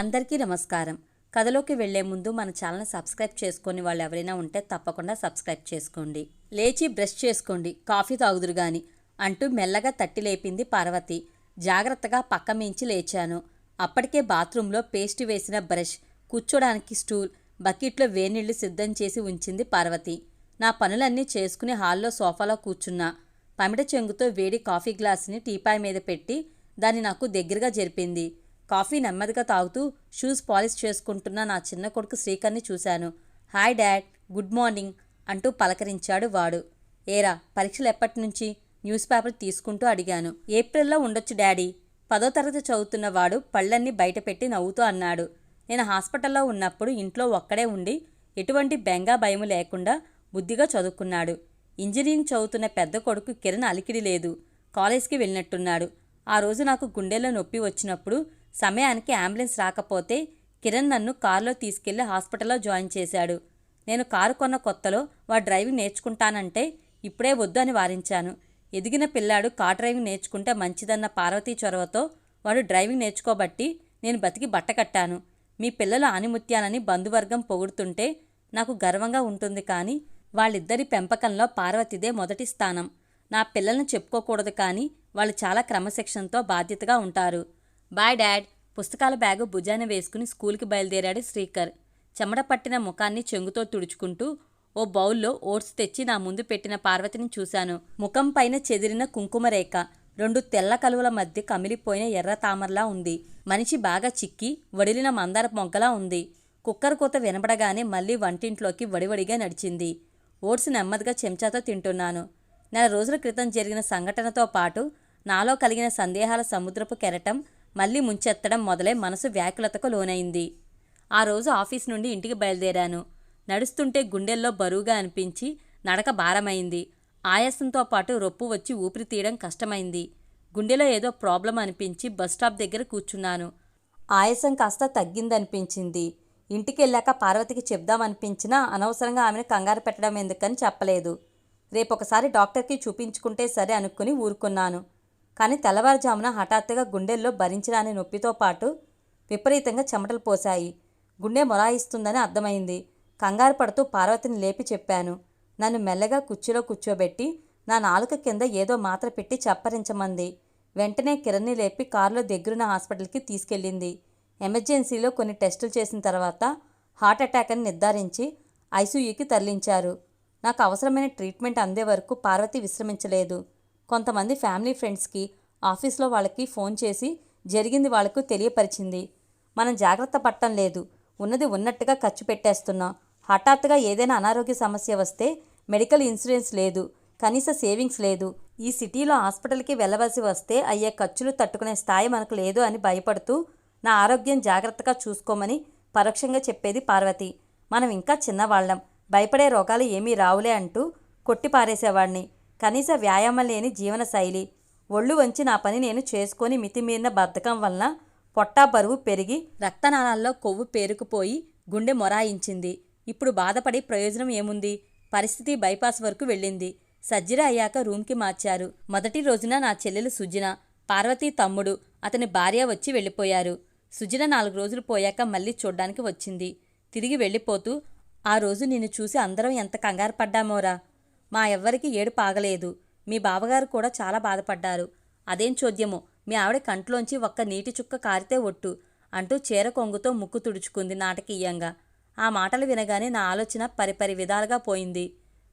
అందరికీ నమస్కారం. కథలోకి వెళ్ళే ముందు మన ఛానల్ సబ్స్క్రైబ్ చేసుకుని వాళ్ళు ఎవరైనా ఉంటే తప్పకుండా సబ్స్క్రైబ్ చేసుకోండి. లేచి బ్రష్ చేసుకోండి. కాఫీ తాగుదురు గాని అంటూ మెల్లగా తట్టి లేపింది పార్వతి. జాగ్రత్తగా పక్క మించి లేచాను. అప్పటికే బాత్రూంలో పేస్ట్ వేసిన బ్రష్ కూర్చోడానికి స్టూల్ బకెట్లో వేనీళ్ళు సిద్ధం చేసి ఉంచింది పార్వతి. నా పనులన్నీ చేసుకుని హాల్లో సోఫాలో కూర్చున్నా. పమిట చెంగుతో వేడి కాఫీ గ్లాసుని టీపాయ్ మీద పెట్టి దాన్ని నాకు దగ్గరగా జరిపింది. కాఫీ నెమ్మదిగా తాగుతూ షూస్ పాలిష్ చేసుకుంటున్న నా చిన్న కొడుకు శ్రీకర్ని చూశాను. హాయ్ డాడ్ గుడ్ మార్నింగ్ అంటూ పలకరించాడు వాడు. ఏరా పరీక్షలు ఎప్పటి నుంచి? న్యూస్ పేపర్ తీసుకుంటూ అడిగాను. ఏప్రిల్లో ఉండొచ్చు డాడీ. పదో తరగతి చదువుతున్న వాడు పళ్ళన్నీ బయటపెట్టి నవ్వుతూ అన్నాడు. నేను హాస్పిటల్లో ఉన్నప్పుడు ఇంట్లో ఒక్కడే ఉండి ఎటువంటి బెంగా భయము లేకుండా బుద్ధిగా చదువుకున్నాడు. ఇంజనీరింగ్ చదువుతున్న పెద్ద కొడుకు కిరణ్ అలికిడి లేదు. కాలేజ్కి వెళ్ళినట్టున్నాడు. ఆ రోజు నాకు గుండెల్లో నొప్పి వచ్చినప్పుడు సమయానికి అంబులెన్స్ రాకపోతే కిరణ్ నన్ను కారులో తీసుకెళ్ళి హాస్పిటల్లో జాయిన్ చేశాడు. నేను కారు కొన్న కొత్తలో వా డ్రైవింగ్ నేర్చుకుంటానంటే ఇప్పుడే వద్దు అని వారించాను. ఎదిగిన పిల్లాడు కార్ డ్రైవింగ్ నేర్చుకుంటే మంచిదన్న పార్వతీ చొరవతో వాడు డ్రైవింగ్ నేర్చుకోబట్టి నేను బతికి బట్టకట్టాను మీ పిల్లలు ఆనిముత్యాలని బంధువర్గం పొగుడుతుంటే నాకు గర్వంగా ఉంటుంది కానీ వాళ్ళిద్దరి పెంపకంలో పార్వతిదే మొదటి స్థానం. నా పిల్లల్ని చెప్పుకోకూడదు కానీ వాళ్ళు చాలా క్రమశిక్షణతో బాధ్యతగా ఉంటారు. బాయ్ డాడ్ పుస్తకాల బ్యాగు భుజాన వేసుకుని స్కూల్కి బయలుదేరాడు శ్రీకర్. చెమట పట్టిన ముఖాన్ని చెంగుతో తుడుచుకుంటూ ఓ బౌల్లో ఓట్స్ తెచ్చి నా ముందు పెట్టిన పార్వతిని చూశాను. ముఖం పైన చెదిరిన కుంకుమరేఖ రెండు తెల్ల కలువల మధ్య కమిలిపోయిన ఎర్ర తామరలా ఉంది. మనిషి బాగా చిక్కి వడిలిన మందార మొగ్గలా ఉంది. కుక్కర్ కూత వినబడగానే మళ్ళీ వంటింట్లోకి వడివడిగా నడిచింది. ఓట్స్ నెమ్మదిగా చెంచాతో తింటున్నాను. నెల రోజుల క్రితం జరిగిన సంఘటనతో పాటు నాలో కలిగిన సందేహాల సముద్రపు కెరటం మళ్ళీ ముంచెత్తడం మొదలై మనసు వ్యాకులతకు లోనైంది. ఆ రోజు ఆఫీస్ నుండి ఇంటికి బయలుదేరాను. నడుస్తుంటే గుండెల్లో బరువుగా అనిపించి నడక భారమైంది. ఆయాసంతో పాటు రొప్పు వచ్చి ఊపిరి తీయడం కష్టమైంది. గుండెలో ఏదో ప్రాబ్లం అనిపించి బస్ స్టాప్ దగ్గర కూర్చున్నాను. ఆయాసం కాస్త తగ్గిందనిపించింది. ఇంటికి వెళ్ళాక పార్వతికి చెప్దామనిపించినా అనవసరంగా ఆమెను కంగారు పెట్టడం ఎందుకని చెప్పలేదు. రేపు ఒకసారి డాక్టర్కి చూపించుకుంటే సరే అనుకుని ఊరుకున్నాను. కానీ తెల్లవారుజామున హఠాత్తుగా గుండెల్లో భరించరాని నొప్పితో పాటు విపరీతంగా చెమటలు పోశాయి. గుండె మొరాయిస్తుందని అర్థమైంది. కంగారు పడుతూ పార్వతిని లేపి చెప్పాను. నన్ను మెల్లగా కుర్చీలో కూర్చోబెట్టి నా నాలుక కింద ఏదో మాత్ర పెట్టి చప్పరించమంది. వెంటనే కిరణ్ని లేపి కారులో దగ్గరున్న హాస్పిటల్కి తీసుకెళ్ళింది. ఎమర్జెన్సీలో కొన్ని టెస్టులు చేసిన తర్వాత హార్ట్ అటాక్ అని నిర్ధారించి ఐసీయూకి తరలించారు. నాకు అవసరమైన ట్రీట్మెంట్ అందే వరకు పార్వతి విశ్రమించలేదు. కొంతమంది ఫ్యామిలీ ఫ్రెండ్స్కి ఆఫీస్లో వాళ్ళకి ఫోన్ చేసి జరిగింది వాళ్ళకు తెలియపరిచింది. మనం జాగ్రత్త పట్టం లేదు. ఉన్నది ఉన్నట్టుగా ఖర్చు పెట్టేస్తున్నాం. హఠాత్తుగా ఏదైనా అనారోగ్య సమస్య వస్తే మెడికల్ ఇన్సూరెన్స్ లేదు. కనీస సేవింగ్స్ లేదు. ఈ సిటీలో హాస్పిటల్కి వెళ్ళవలసి వస్తే అయ్యే ఖర్చులు తట్టుకునే స్థాయి మనకు లేదు అని భయపడుతూ నా ఆరోగ్యం జాగ్రత్తగా చూసుకోమని పరోక్షంగా చెప్పేది పార్వతి. మనం ఇంకా చిన్నవాళ్ళం. భయపడే రోగాలు ఏమీ రావులే అంటూ కొట్టి పారేసేవాడిని కనీస వ్యాయామం లేని జీవనశైలి. ఒళ్ళు వంచి నా పని నేను చేసుకొని మితిమీరిన బద్ధకం వలన పొట్టా బరువు పెరిగి రక్తనాళాల్లో కొవ్వు పేరుకుపోయి గుండె మొరాయించింది. ఇప్పుడు బాధపడి ప్రయోజనం ఏముంది? పరిస్థితి బైపాస్ వరకు వెళ్ళింది. సర్జరీ అయ్యాక రూమ్కి మార్చారు. మొదటి రోజున నా చెల్లెలు సుజిన పార్వతీ తమ్ముడు అతని భార్య వచ్చి వెళ్ళిపోయారు. సుజిన నాలుగు రోజులు పోయాక మళ్ళీ చూడ్డానికి వచ్చింది. తిరిగి వెళ్ళిపోతూ ఆ రోజు నిన్ను చూసి అందరం ఎంత కంగారు పడ్డామోరా? మా ఎవ్వరికి ఏడు పాగలేదు మీ బావగారు కూడా చాలా బాధపడ్డారు. అదేం చోద్యమో మీ ఆవిడ కంట్లోంచి ఒక్క నీటి చుక్క కారితే ఒట్టు అంటూ చీర కొంగుతో ముక్కు తుడుచుకుంది నాటకీయంగా. ఆ మాటలు వినగానే నా ఆలోచన పరిపరి విధాలుగా పోయింది.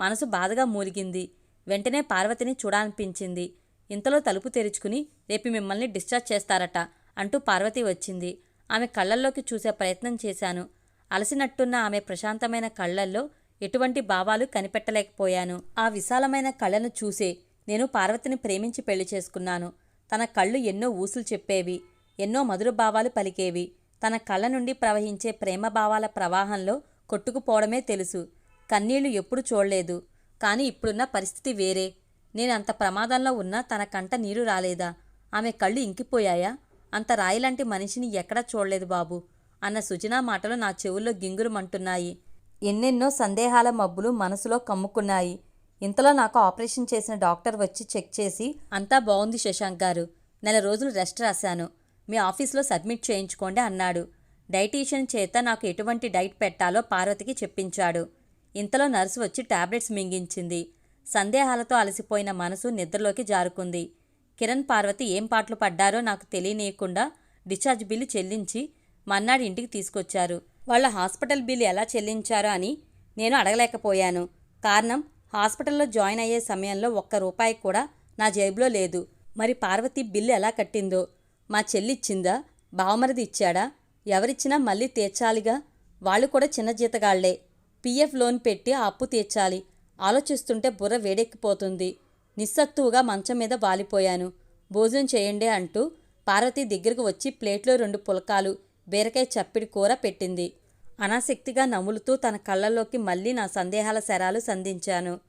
మనసు బాధగా మూలిగింది. వెంటనే పార్వతిని చూడాలనిపించింది. ఇంతలో తలుపు తెరుచుకుని రేపు మిమ్మల్ని డిశ్చార్జ్ చేస్తారట అంటూ పార్వతి వచ్చింది. ఆమె కళ్ళల్లోకి చూసే ప్రయత్నం చేశాను. అలసినట్టున్న ఆమె ప్రశాంతమైన కళ్ళల్లో ఎటువంటి భావాలు కనిపెట్టలేకపోయాను. ఆ విశాలమైన కళ్ళను చూసే నేను పార్వతిని ప్రేమించి పెళ్ళి చేసుకున్నాను. తన కళ్ళు ఎన్నో ఊసులు చెప్పేవి ఎన్నో మధుర భావాలు పలికేవి. తన కళ్ళ నుండి ప్రవహించే ప్రేమ భావాల ప్రవాహంలో కొట్టుకుపోవడమే తెలుసు. కన్నీళ్ళు ఎప్పుడు చూడలేదు. కానీ ఇప్పుడున్న పరిస్థితి వేరే. నేనంత ప్రమాదంలో ఉన్నా తన కంట నీరు రాలేదా? ఆమె కళ్ళు ఇంకిపోయాయా? అంత రాయిలాంటి మనిషిని ఎక్కడా చూడలేదు బాబు. అన్న సుజనా మాటలు నా చెవుల్లో గింగురుమంటున్నాయి. ఎన్నెన్నో సందేహాల మబ్బులు మనసులో కమ్ముకున్నాయి. ఇంతలో నాకు ఆపరేషన్ చేసిన డాక్టర్ వచ్చి చెక్ చేసి అంతా బాగుంది శశాంక్ గారు. నెల రోజులు రెస్ట్ రాశాను. మీ ఆఫీస్లో సబ్మిట్ చేయించుకోండి అన్నాడు. డైటీషియన్ చేత నాకు ఎటువంటి డైట్ పెట్టాలో పార్వతికి చెప్పించాడు. ఇంతలో నర్సు వచ్చి టాబ్లెట్స్ మింగించింది. సందేహాలతో అలసిపోయిన మనసు నిద్రలోకి జారుకుంది. కిరణ్ పార్వతి ఏం పాటలు పడ్డారో నాకు తెలియనీయకుండా డిశ్చార్జ్ బిల్లు చెల్లించి మన్నాడు ఇంటికి తీసుకొచ్చారు. వాళ్ళ హాస్పిటల్ బిల్ ఎలా చెల్లించారో అని నేను అడగలేకపోయాను. కారణం హాస్పిటల్లో జాయిన్ అయ్యే సమయంలో ఒక్క రూపాయి కూడా నా జేబులో లేదు. మరి పార్వతి బిల్లు ఎలా కట్టిందో? మా చెల్లిచ్చిందా బావమరిది ఇచ్చాడా? ఎవరిచ్చినా మళ్ళీ తీర్చాలిగా? వాళ్ళు కూడా చిన్న జీతగాళ్ళే. పీఎఫ్ లోన్ పెట్టి ఆ అప్పు తీర్చాలి. ఆలోచిస్తుంటే బుర్ర వేడెక్కిపోతుంది. నిస్సత్తువుగా మంచం మీద వాలిపోయాను. భోజనం చేయండి అంటూ పార్వతి దగ్గరకు వచ్చి ప్లేట్లో రెండు పులకాలు బీరకాయ చప్పిడి కూర పెట్టింది. అనాసక్తిగా నములుతూ తన కళ్ళల్లోకి మళ్ళీ నా సందేహాల శరాలు సంధించాను.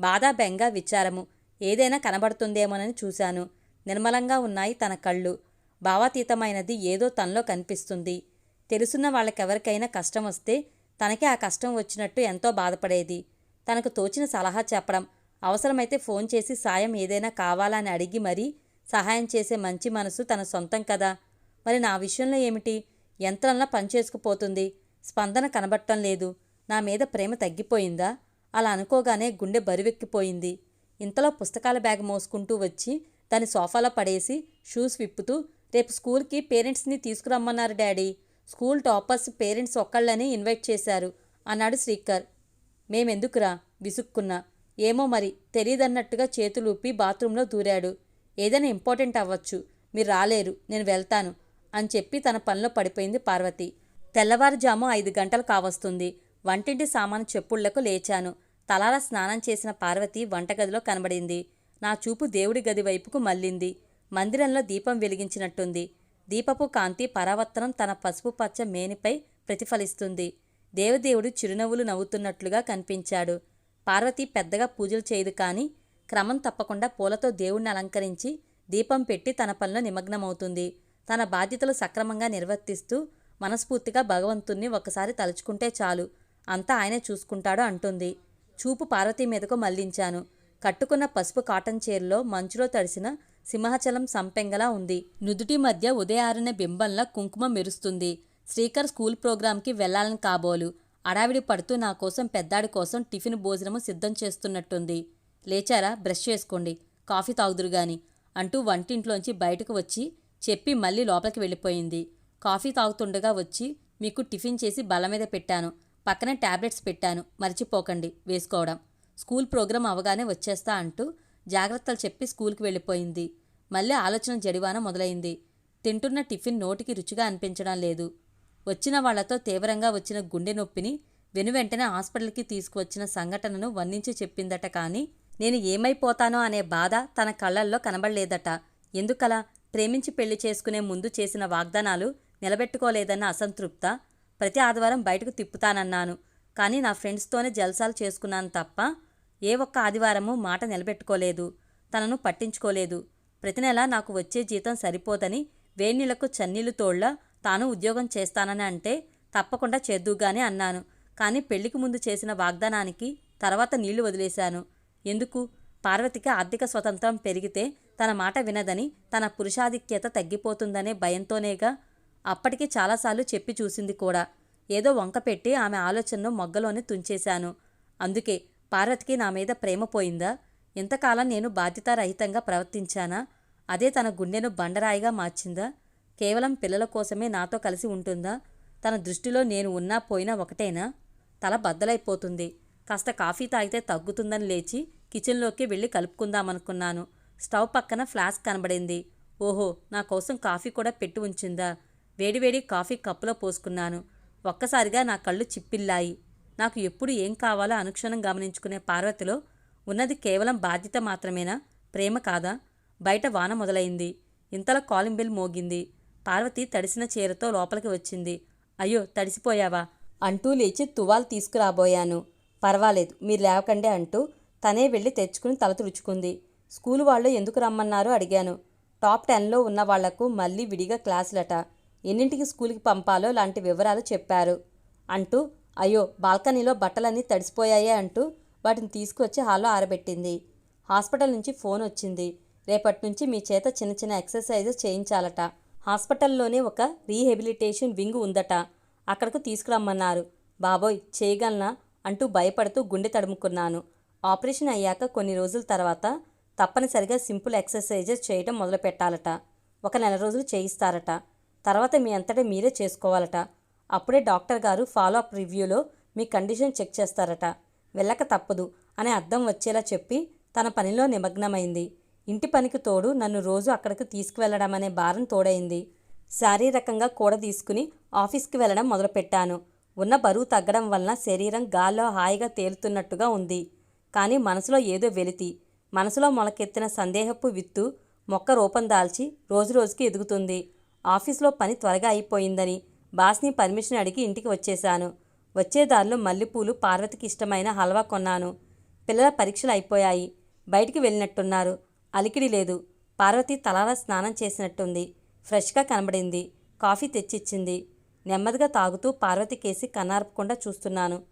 బాధ బెంగ విచారము. ఏదైనా కనబడుతుందేమోనని చూశాను. నిర్మలంగా ఉన్నాయి తన కళ్ళు. భావాతీతమైనది ఏదో తనలో కనిపిస్తుంది. తెలుసున్న వాళ్ళకెవరికైనా కష్టం వస్తే తనకే ఆ కష్టం వచ్చినట్టు ఎంతో బాధపడేది. తనకు తోచిన సలహా చెప్పడం. అవసరమైతే ఫోన్ చేసి సాయం ఏదైనా కావాలని అడిగి మరీ సహాయం చేసే మంచి మనసు తన సొంతం కదా. మరి నా విషయంలో ఏమిటి? యంత్రంలా పనిచేసుకుపోతుంది. స్పందన కనబట్టం లేదు. నా మీద ప్రేమ తగ్గిపోయిందా? అలా అనుకోగానే గుండె బరువెక్కిపోయింది. ఇంతలో పుస్తకాల బ్యాగ్ మోసుకుంటూ వచ్చి దాని సోఫాలో పడేసి షూస్ విప్పుతూ రేపు స్కూల్కి పేరెంట్స్ని తీసుకురమ్మన్నారు డాడీ. స్కూల్ టాపర్స్ పేరెంట్స్ ఒక్కళ్ళని ఇన్వైట్ చేశారు అన్నాడు శ్రీకర్. మేమెందుకురా? విసుక్కున్నా. ఏమో మరి తెలీదన్నట్టుగా చేతులూపి బాత్రూంలో దూరాడు. ఏదైనా ఇంపార్టెంట్ అవ్వచ్చు. మీరు రాలేరు. నేను వెళ్తాను. అని చెప్పి తన పనిలో పడిపోయింది పార్వతి. తెల్లవారుజాము ఐదు గంటలు కావస్తుంది. వంటింటి సామాను చెప్పుళ్ళకు లేచాను. తలాల స్నానం చేసిన పార్వతి వంటగదిలో కనబడింది. నా చూపు దేవుడి గది వైపుకు మళ్ళింది. మందిరంలో దీపం వెలిగించినట్టుంది. దీపపు కాంతి పరావర్తనం తన పసుపు పచ్చ మేనిపై ప్రతిఫలిస్తుంది. దేవదేవుడు చిరునవ్వులు నవ్వుతున్నట్లుగా కనిపించాడు. పార్వతి పెద్దగా పూజలు చేయదు కానీ క్రమం తప్పకుండా పూలతో దేవుణ్ణి అలంకరించి దీపం పెట్టి తన పనిలో నిమగ్నమవుతుంది. తన బాధ్యతలు సక్రమంగా నిర్వర్తిస్తూ మనస్ఫూర్తిగా భగవంతుణ్ణి ఒకసారి తలుచుకుంటే చాలు అంతా ఆయనే చూసుకుంటాడు అంటుంది. చూపు పార్వతి మీదకు మళ్ళించాను కట్టుకున్న పసుపు కాటన్ చీరలో మంచులో తడిసిన సింహాచలం సంపెంగలా ఉంది. నుదుటి మధ్య ఉదయారున బింబంలా కుంకుమ మెరుస్తుంది. శ్రీకర్ స్కూల్ ప్రోగ్రాంకి వెళ్ళాలని కాబోలు. అడావిడి పడుతూ నా కోసం పెద్దాడి కోసం టిఫిన్ భోజనము సిద్ధం చేస్తున్నట్టుంది. లేచారా? బ్రష్ చేసుకోండి. కాఫీ తాగుదురు గాని అంటూ వంటింట్లోంచి బయటకు వచ్చి చెప్పి మళ్ళీ లోపలికి వెళ్ళిపోయింది. కాఫీ తాగుతుండగా వచ్చి మీకు టిఫిన్ చేసి బల్ల మీద పెట్టాను. పక్కన టాబ్లెట్స్ పెట్టాను. మర్చిపోకండి. వేసుకోవడం. స్కూల్ ప్రోగ్రాం అవగానే వచ్చేస్తా అంటూ జాగ్రత్తలు చెప్పి స్కూల్కి వెళ్ళిపోయింది. మళ్ళీ ఆలోచన జడివాన మొదలైంది. తింటున్న టిఫిన్ నోటికి రుచిగా అనిపించడం లేదు. వచ్చిన వాళ్ళతో తీవ్రంగా వచ్చిన గుండె నొప్పిని వెనువెంటనే హాస్పిటల్కి తీసుకువచ్చిన సంఘటనను వర్ణించి చెప్పిందట కానీ నేను ఏమైపోతానో అనే బాధ తన కళ్ళల్లో కనబడలేదట. ఎందుకలా? ప్రేమించి పెళ్ళి చేసుకునే ముందు చేసిన వాగ్దానాలు నిలబెట్టుకోలేదన్న అసంతృప్త. ప్రతి ఆదివారం బయటకు తిప్పుతానన్నాను. కానీ నా ఫ్రెండ్స్తోనే జల్సాలు చేసుకున్నాను తప్ప ఏ ఒక్క ఆదివారము మాట నిలబెట్టుకోలేదు. తనను పట్టించుకోలేదు. ప్రతి నెల నాకు వచ్చే జీతం సరిపోదని వేణీళ్ళకు చన్నీళ్ళు తోళ్ళ తాను ఉద్యోగం చేస్తానని అంటే తప్పకుండా చేద్దుగానే అన్నాను. కానీ పెళ్ళికి ముందు చేసిన వాగ్దానానికి తర్వాత నీళ్ళు వదిలేశాను. ఎందుకు? పార్వతికి ఆర్థిక స్వతంత్రం పెరిగితే తన మాట వినదని తన పురుషాధిక్యత తగ్గిపోతుందనే భయంతోనేగా అప్పటికి చాలాసార్లు చెప్పి చూసింది కూడా. ఏదో వంకపెట్టి ఆమె ఆలోచనను మొగ్గలోనే తుంచేశాను. అందుకే పార్వతికి నా మీద ప్రేమ పోయిందా? ఇంతకాలం నేను బాధ్యతారహితంగా ప్రవర్తించానా? అదే తన గుండెను బండరాయిగా మార్చిందా? కేవలం పిల్లల కోసమే నాతో కలిసి ఉంటుందా? తన దృష్టిలో నేను ఉన్నా పోయినా ఒకటేనా? తల బద్దలైపోతుంది. కాస్త కాఫీ తాగితే తగ్గుతుందని లేచి కిచెన్లోకి వెళ్ళి కలుపుకుందామనుకున్నాను. స్టవ్ పక్కన ఫ్లాస్క్ కనబడింది. ఓహో నా కోసం కాఫీ కూడా పెట్టి ఉంచిందా? వేడివేడి కాఫీ కప్పులో పోసుకున్నాను. ఒక్కసారిగా నా కళ్ళు చిప్పిల్లాయి. నాకు ఎప్పుడు ఏం కావాలో అనుక్షణం గమనించుకునే పార్వతిలో ఉన్నది కేవలం బాధ్యత మాత్రమేనా? ప్రేమ కాదా? బయట వాన మొదలైంది. ఇంతలో కాలింగ్ బిల్ మోగింది. పార్వతి తడిసిన చీరతో లోపలికి వచ్చింది. అయ్యో తడిసిపోయావా? అంటూ లేచి తువాలు తీసుకురాబోయాను. పర్వాలేదు మీరు లేవకండి అంటూ తనే వెళ్ళి తెచ్చుకుని తల తుడుచుకుంది. స్కూల్ వాళ్ళు ఎందుకు రమ్మన్నారో అడిగాను. టాప్ టెన్లో ఉన్న వాళ్ళకు మళ్ళీ విడిగా క్లాసులట. ఎన్నింటికి స్కూల్కి పంపాలో లాంటి వివరాలు చెప్పారు. అంటూ అయ్యో బాల్కనీలో బట్టలన్నీ తడిసిపోయాయే అంటూ వాటిని తీసుకొచ్చి హాల్లో ఆరబెట్టింది. హాస్పిటల్ నుంచి ఫోన్ వచ్చింది. రేపటి నుంచి మీ చేత చిన్న చిన్న ఎక్సర్సైజెస్ చేయించాలట. హాస్పిటల్లోనే ఒక రీహెబిలిటేషన్ వింగ్ ఉందట. అక్కడకు తీసుకురమ్మన్నారు. బాబోయ్ చేయగలనా? అంటూ భయపడుతూ గుండె తడుముకున్నాను. ఆపరేషన్ అయ్యాక కొన్ని రోజుల తర్వాత తప్పనిసరిగా సింపుల్ ఎక్సర్సైజెస్ చేయడం మొదలు పెట్టాలట. ఒక నెల రోజులు చేయిస్తారట. తర్వాత మీ అంతటా మీరే చేసుకోవాలట. అప్పుడే డాక్టర్ గారు ఫాలో అప్ రివ్యూలో మీ కండిషన్ చెక్ చేస్తారట. వెళ్ళక తప్పదు అనే అర్థం వచ్చేలా చెప్పి తన పనిలో నిమగ్నమైంది. ఇంటి పనికి తోడు నన్ను రోజు అక్కడికి తీసుకువెళ్ళడం అనే భారం తోడైంది. శారీరకంగా కూడ తీసుకుని ఆఫీస్కి వెళ్ళడం మొదలుపెట్టాను. ఉన్న బరువు తగ్గడం వలన శరీరం గాల్లో హాయిగా తేలుతున్నట్టుగా ఉంది. కానీ మనసులో ఏదో వెలితి. మనసులో మొలకెత్తిన సందేహపు విత్తు మొక్క రూపం దాల్చి రోజురోజుకి ఎదుగుతుంది. ఆఫీస్లో పని త్వరగా అయిపోయిందని బాస్ని పర్మిషన్ అడిగి ఇంటికి వచ్చేశాను. వచ్చే దారిలో మల్లెపూలు పార్వతికి ఇష్టమైన హల్వా కొన్నాను. పిల్లల పరీక్షలు అయిపోయాయి. బయటికి వెళ్ళినట్టున్నారు. అలికిడి లేదు. పార్వతి తలాల స్నానం చేసినట్టుంది. ఫ్రెష్గా కనబడింది. కాఫీ తెచ్చిచ్చింది. నెమ్మదిగా తాగుతూ పార్వతి కేసి కన్నార్పకుండా చూస్తున్నాను.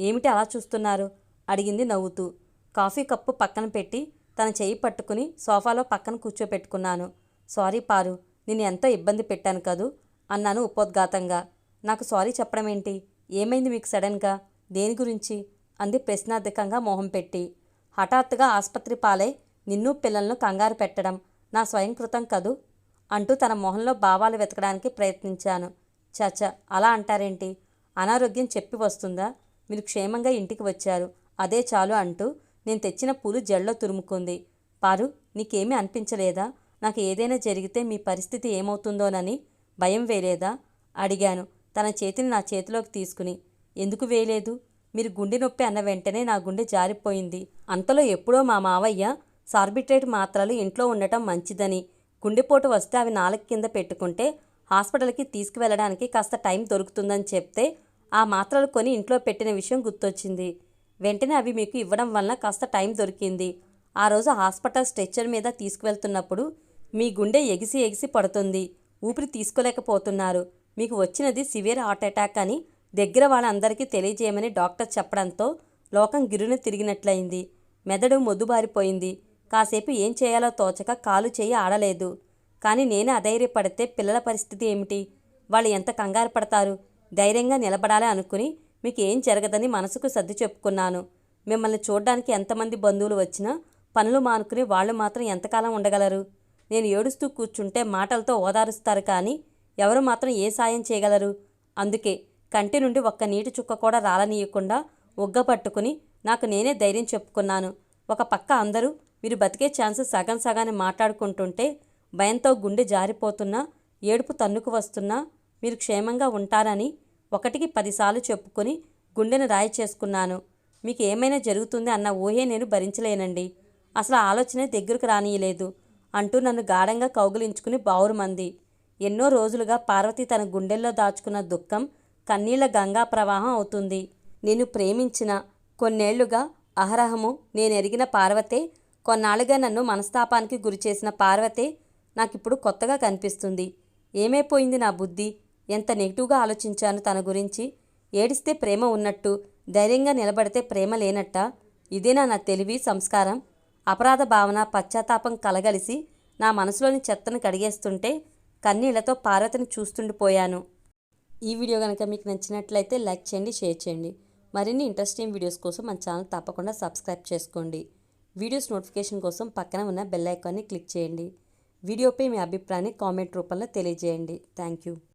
ఏమిటి అలా చూస్తున్నారు? అడిగింది నవ్వుతూ. కాఫీ కప్పు పక్కన పెట్టి తన చెయ్యి పట్టుకుని సోఫాలో పక్కన కూర్చోపెట్టుకున్నాను. సారీ పారు నేను ఎంతో ఇబ్బంది పెట్టాను కదూ అన్నాను ఉపోద్ఘాతంగా. నాకు సారీ చెప్పడం ఏంటి ఏమైంది మీకు సడన్గా? దేని గురించి? అంది ప్రశ్నార్థకంగా మొహం పెట్టి. హఠాత్తుగా ఆసుపత్రి పాలై నిన్ను పిల్లలను కంగారు పెట్టడం నా స్వయంకృతం కదూ? అంటూ తన మొహంలో భావాలు వెతకడానికి ప్రయత్నించాను. చచ అలా అంటారేంటి? అనారోగ్యం చెప్పి వస్తుందా? మీరు క్షేమంగా ఇంటికి వచ్చారు. అదే చాలు అంటూ నేను తెచ్చిన పూలు జడలో తురుముకుంది. పారు నీకేమీ అనిపించలేదా? నాకు ఏదైనా జరిగితే మీ పరిస్థితి ఏమవుతుందోనని భయం వేయలేదా అడిగాను. తన చేతిని నా చేతిలోకి తీసుకుని. ఎందుకు వేయలేదు? మీరు గుండె నొప్పి అన్న వెంటనే నా గుండె జారిపోయింది. అంతలో ఎప్పుడో మా మావయ్య సార్బిట్రేట్ మాత్రలు ఇంట్లో ఉండటం మంచిదని గుండెపోటు వస్తే అవి నాలుక కింద పెట్టుకుంటే హాస్పిటల్కి తీసుకువెళ్ళడానికి కాస్త టైం దొరుకుతుందని చెప్తే ఆ మాత్రలు కొని ఇంట్లో పెట్టిన విషయం గుర్తొచ్చింది. వెంటనే అవి మీకు ఇవ్వడం వలన కాస్త టైం దొరికింది. ఆ రోజు హాస్పిటల్ స్ట్రెచ్చర్ మీద తీసుకువెళ్తున్నప్పుడు మీ గుండె ఎగిసి ఎగిసి పడుతుంది. ఊపిరి తీసుకోలేకపోతున్నారు. మీకు వచ్చినది సివియర్ హార్ట్ అటాక్ అని దగ్గర వాళ్ళందరికీ తెలియజేయమని డాక్టర్ చెప్పడంతో లోకం గిరున తిరిగినట్లయింది. మెదడు మొద్దుబారిపోయింది కాసేపు ఏం చేయాలో తోచక కాలు చేయి ఆడలేదు. కానీ నేను అధైర్యపడితే పిల్లల పరిస్థితి ఏమిటి? వాళ్ళు ఎంత కంగారు పడతారు? ధైర్యంగా నిలబడాలి అనుకుని మీకు ఏం జరగదని మనసుకు సర్ది చెప్పుకున్నాను. మిమ్మల్ని చూడ్డానికి ఎంతమంది బంధువులు వచ్చినా పనులు మానుకుని వాళ్ళు మాత్రం ఎంతకాలం ఉండగలరు? నేను ఏడుస్తూ కూర్చుంటే మాటలతో ఓదారుస్తారు కానీ ఎవరు మాత్రం ఏ సాయం చేయగలరు? అందుకే కంటి నుండి ఒక్క నీటి చుక్క కూడా రాలనీయకుండా ఉగ్గ పట్టుకుని నాకు నేనే ధైర్యం చెప్పుకున్నాను. ఒక పక్క అందరూ మీరు బతికే ఛాన్సెస్ సగం సగాన్ని మాట్లాడుకుంటుంటే భయంతో గుండె జారిపోతున్నా ఏడుపు తన్నుకు వస్తున్నా మీరు క్షేమంగా ఉంటారని ఒకటికి పదిసార్లు చెప్పుకొని గుండెను రాయి చేసుకున్నాను. మీకు ఏమైనా జరుగుతుంది అన్న ఊహే నేను భరించలేనండి. అసలు ఆలోచన దగ్గరకు రానియలేదు. అంటూ నన్ను గాఢంగా కౌగులించుకుని బావురుమంది. ఎన్నో రోజులుగా పార్వతి తన గుండెల్లో దాచుకున్న దుఃఖం కన్నీళ్ళ గంగా ప్రవాహం అవుతుంది. నేను ప్రేమించిన కొన్నేళ్ళుగా అహరహము నేనెరిగిన పార్వతే కొన్నాళ్ళుగా నన్ను మనస్తాపానికి గురిచేసిన పార్వతే నాకిప్పుడు కొత్తగా కనిపిస్తుంది. ఏమైపోయింది నా బుద్ధి? ఎంత నెగిటివ్గా ఆలోచించాను తన గురించి. ఏడిస్తే ప్రేమ ఉన్నట్టు ధైర్యంగా నిలబడితే ప్రేమ లేనట్ట? ఇదేనా నా తెలివి సంస్కారం? అపరాధ భావన పశ్చాత్తాపం కలగలిసి నా మనసులోని చెత్తను కడిగేస్తుంటే కన్నీళ్ళతో పార్వతిని చూస్తుండిపోయాను. ఈ వీడియో కనుక మీకు నచ్చినట్లయితే లైక్ చేయండి షేర్ చేయండి. మరిన్ని ఇంట్రెస్టింగ్ వీడియోస్ కోసం మన ఛానల్ తప్పకుండా సబ్స్క్రైబ్ చేసుకోండి. వీడియోస్ నోటిఫికేషన్ కోసం పక్కన ఉన్న బెల్ ఐకాన్ని క్లిక్ చేయండి. వీడియోపై మీ అభిప్రాయాన్ని కామెంట్ రూపంలో తెలియజేయండి. Thank you.